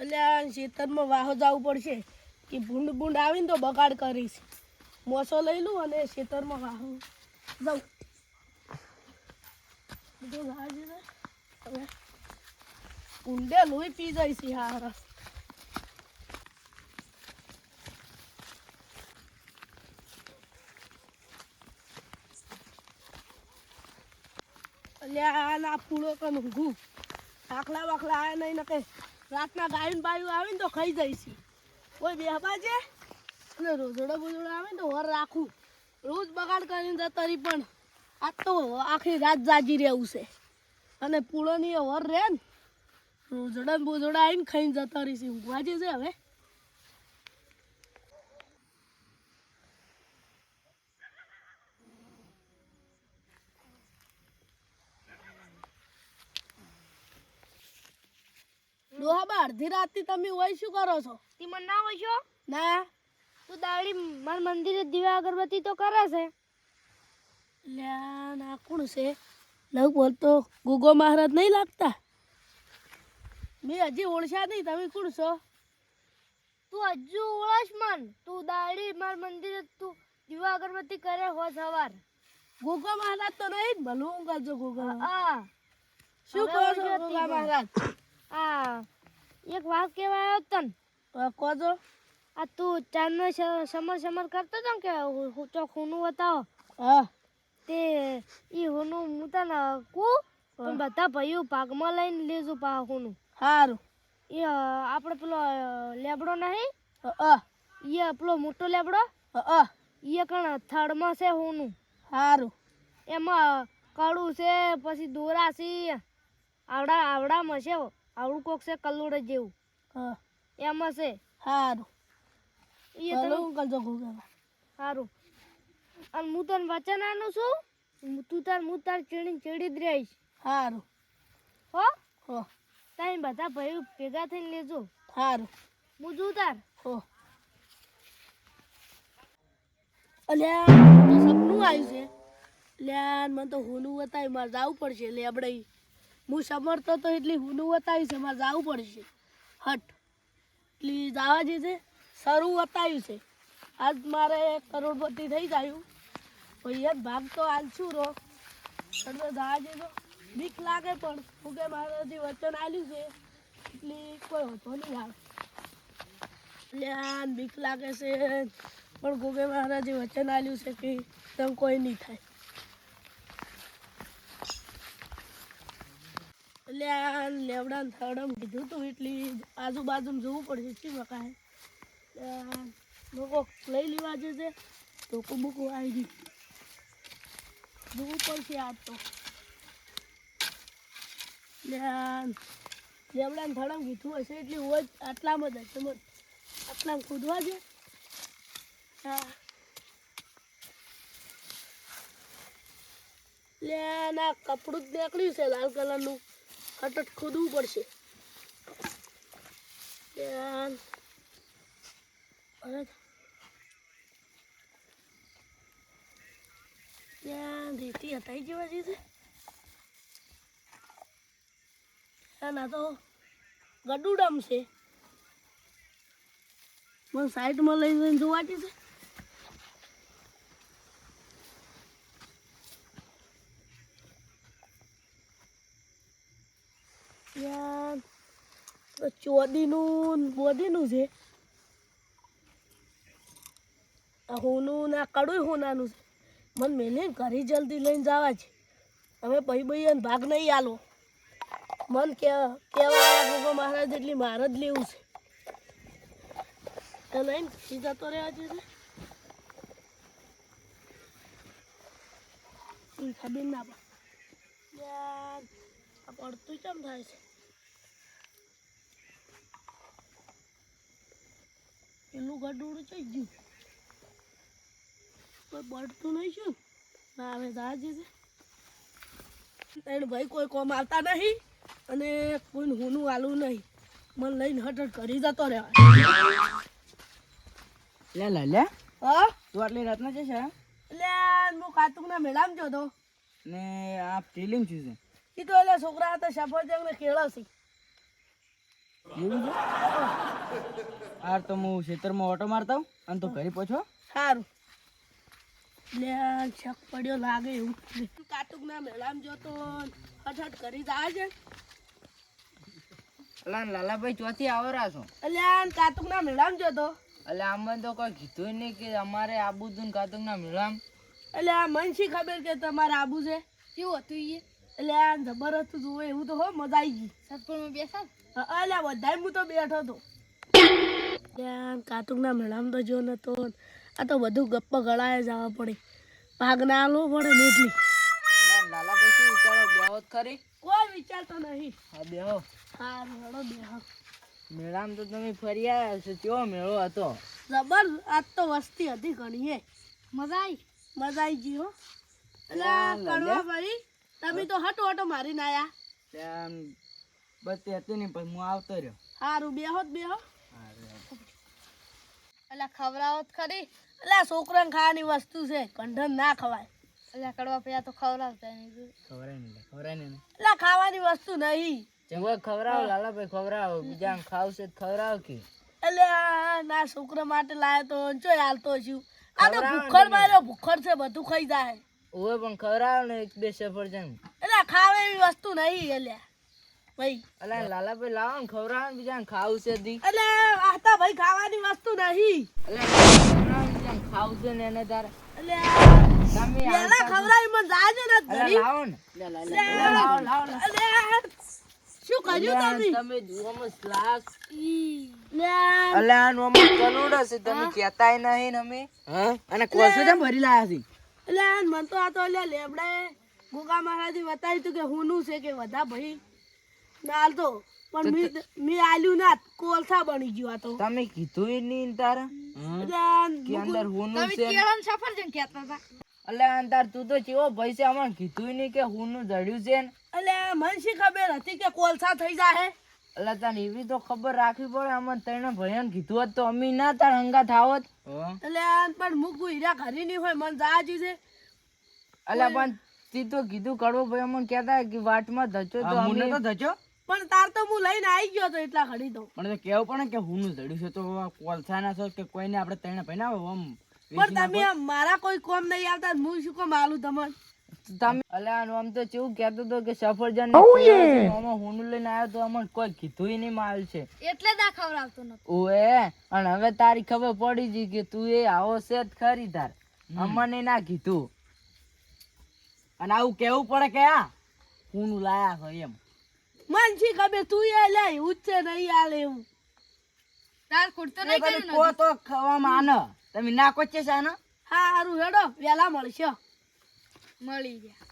એટલે આ ખેતરમાં વાહો જવું પડશે. કે ભૂંડ ભૂંડ આવીને તો બગાડ કરીશ. મોસો લઈ લઉં અને ખેતરમાં વાહો હવે ઊંડે લોહી પી જાય છે હારા અલ્યા આ ના પૂળો કન ઊંઘું. આખલા વાખલા આયા નહીં નકે. રાતના ગાયન બાયું આવે ને તો ખાઈ જાય કોઈ બેહવા છે? અને રોજડા બોજડા આવે ને તો વર રાખું. રોજ બગાડ કરીને જતા રહી પણ આ તો આખી રાત જાગી રહેવું છે. અને પૂળોની વર રહે ને રોજડા બોજડા આવીને ખાઈને જતા રહીશું. ઊંઘવા છે હવે. ડોહાબા અડધી રાતથી તમે હોય શું કરો છો? તી મને ના હોય છો? ના. તું દાડી માર મંદિરે દીવા અગરબત્તી તો કરે છે. લ્યા ના કોણ છે? લવ બોલતો ગુગો મહારાજ નહીં લાગતા? મેં હજી ઓળખ્યા નહીં તમે કોણ છો? તું હજુ ઓળખ મન. તું દાડી માર મંદિરે તું દીવા અગરબત્તી કરે હો સવાર. ગુગો મહારાજ તો નહીં જ ભલું હું કરજો ગુગો. હા શું કરો છો ઓળખ્યો મહારાજ? આ એક વાત કહેવા આવ્યો તન. તો કહો છો આ તું ચાંદનો સમર સમર કરતો તો કે ચોક હુનું બતાવો? હા. તે ઈ હુનું હું તને કુ પણ બધા ભાઈઓ ભાગમાં લઈને લેજો પા હુનું. સારું એ આપણે પેલો લેબડો નહીં? એ પેલો મોટો લેબડો? એ કણ થડમાં છે હોનું. સારું એમાં કડું છે પછી દોરા છે આવડા આવડામાં છે આવડું કોક છે કલ્લુડ જેવું હા. એમાં છે. સારું એ ભલું કરજો ગુગા સારું અને હું તને વચન આનું છું? તું તાર હું તાર ચીડી ચીડી જ રહીશ. સારું હો? હો. તાઈ બધા ભાઈઓ ભેગા થઈને લેજો. સારું હું જોઉં તાર. હો. અલ્યા સપનું આવ્યું છે. લ્યા મને તો હુનું બતાવી મારે જવું પડશે લેબડે હું સમરતો તો એટલી હું બતાવી છે, મારે જવું પડશે. હટ. એટલી જવા જે છે સરું બતાવ્યું છે. આજ મારે કરોડપતિ થઈ જાય. ભાઈ ભાગ તો હાલ છું રો એટલે જવા જે તો બીક લાગે પણ હું કે મારે જે વચન આલ્યું છે, એટલી કોઈ હોતો નહીં આવે. લ્યા બીક લાગે છે, પણ ગોગે મહારાજે વચન આલ્યું છે કે તેમ કોઈ નહીં થાય. લ્યા લેવડા થડમ કીધું તું એટલી આજુબાજુ જોવું પડશે, શું કાંઈ લોકો લઈ લેવા જે છે કુબુકુ બોકો આવી ગઈ જોવું પડશે આજ તો. લ્યા લેવડા થડમ કીધું હશે એટલી હોય આટલામાં જ હશે આટલામાં કૂદવા છે? હા. લે કપડું જ નીકળ્યું છે લાલ કલરનું. કટટ ખોદવું પડશે. ત્યાં રેતી હટાઈ જવા જશે ના તો ગડુડમ છે મને સાઈડમાં લઈ જઈને જોવા છે. યાર ચોદીનું બોદીનું છે. હોનું ને કડું હોનાનું છે. મને મેલે ઘરે જલ્દી લઈને જવા છે. અમે ભાઈ ભાઈ ભાગ નહીં આલો. મન કે, કહેવાય ગોગો મહારાજ એટલી મારે જ લેવું છે. તો લઈને સીધા તો રહેવા ઈ ખબર ના પડતું કેમ થાય છે? પેલું ગડુડું થઈ ગયું. કોઈ પડતું નહીં શું ના હવે દાજી છે. ત્રણ ભાઈ કોઈ કોમ આવતા નહીં અને કોઈને હુનું આલું નહીં. મને લઈને હટ કરી જતો રહેવા લે લે લે. હા? તું આટલી રાતના છે એટલે હું કાતુકના મેળામાં જતો ને આ ફિલિંગ છે એ તો એટલે છોકરા હતા સફરજંગ ને કેળા છે એવું છે? હાર તો હું ખેતરમાં ઓટો મારતા હું અને તો ઘરે પહોંચો. સારું. લે શક પડ્યો લાગે એવું. કાટુક ના મેળામાં જોતો હઠ કરી જાય છે અલા લાલાભાઈ ચોથી આવરા છો? અલ્યા કાતુક ના મેળામાં જોતો. એટલે આમાં તો કોઈ કીધું નહીં કે અમારે આબુ તું કાતક ના મેળામ. એટલે આ મનસી ખબર કે તમારે આબુ છે? કેવું હતું એ એટલે આ જબર હતું જોવે એવું તો હો મજા આવી ગઈ. સત્પુરમાં બેસા અલ્યા બધાય હું તો બેઠો હતો. ત્યાં કાતુકના મેળામાં તો જો નતો. આ તો બધું ગપ્પા ગળાએ જવા પડે. ભાગ ના આલવો પડે ને એટલી. લાલાભાઈ શું વિચારો? બેહોત ખરી. કોઈ વિચારતો નહીં. હા બેહો. હા મેળો બેહો. મેળામાં તો તમે ફરી આવ્યા છો કેવો મેળો હતો? જબર આજ તો વસ્તી હતી ઘણી હે. મજા આવી મજા આવી ગઈ હો. એટલે કડવા ભાઈ તમે તો હટો હટો મારીને આયા. ત્યાં બસ તે હતી નહીં પણ હું આવતો રહ્યો. સારું બેહો જ બેહો. એટલે ખવડાવો જ ખરી. એટલે છોકરાને ખાવાની વસ્તુ છે કંઠન ના ખવાય. એટલે કડવા પૈયા તો ખવડાવતા નહીં ખવરાય નહીં ખવરાય નહીં એટલે ખાવાની વસ્તુ નહીં. ચંગો ખવરાવો લાલાભાઈ ખવરાવો બીજા ખાવશે તો ખવરાવો કે. એટલે ના છોકરા માટે લાયો તો ચો હાલતો છું. આ તો ભૂખર માર્યો ભૂખર છે બધું ખાઈ જાય. ઓય પણ ખવરાવો ને એક બે સફરજન. એટલે ખાવે એવી વસ્તુ નહીં એટલે ભાઈ. અલા લાલાભાઈ લાવો ને ખવરાવો ને બીજા ખાવશે દી. આતા ભાઈ ખાવાની વસ્તુ નહીં. અલા બીજાને ને એને તારે. એટલે તમે પેલા ખવડાવી મને જાજો ને અલા લાવો ને. લાવો લાવો લાવો. શું કર્યું તમે? તમે જુઓમાં શ્લાસ લે. અલા આનું આમાં છે તમે કહેતાય નહીં ને અમે. હા? અને કોલસો કેમ ભરી લાયા છે? એટલે મન તો આ તો એટલે લેબડાએ ગુગા મહારાજે બતાવ્યું હતું કે હુંનું છે કે વધા ભાઈ. તો. પણ મી મી આલ્યું ના કોલસા બની ગયો આ તો. તમે કીધું નહીં તાર? કે અંદર હોનું છે? કેળાનું સફરજન કહેતા હતા. અલે અંતાર તું તો ચેવો ભાઈ છે? અમને કીધું નહીં કે હોનું જડ્યું છે અલે મને શી ખબર હતી કે કોલસા થઈ જાય અલે તને એવી તો ખબર રાખવી પડે. અમને તને ભયન કીધું હોત તો અમે ના તાર હંગા થાવત અલે પણ મુકુ હીરા ઘરી નહીં હોય મને જાજી છે. અલે પણ તી તો કીધું કડવો ભાઈ અમને કહેતા કે વાટમાં ધચો તો અમને તો ધચો પણ તાર તો હું લઈને આવી ગયો તો એટલા ઘડી તો. પણ તો કેવું પણ કે હુનું જડ્યું છે તો કોલસા ના છો કે કોઈને આપણે તને પહેરાવો આમ પણ તમે મારા કોઈ કોમ નહીં આવતા હું શું કોમ આલું તમને? તમે અલે આમ તો કેવું કહેતો હતો કે સફરજન ને કેળા છે, આમાં હુનું લઈને આવ્યો તો અમને કોઈ કીધું ય નહીં માલ છે. એટલે આ ખવડાવતો નતો. ઓએ અને હવે તારી ખબર પડી ગઈ કે તું એ આવો છે જ ખરી તાર અમને ના કીધું. અને આવું કેવું પડે કે આ? હું લાયા હોય એમ. મને ગમે તું એ લે ઉચ્ચે નહીં આલે એવું. તાર કુર્તો નહીં તમે કો તો ખવા માન તમે ના કોચે છે આને? હા સારું હેડો વેલા મળશે. મળી ગયા.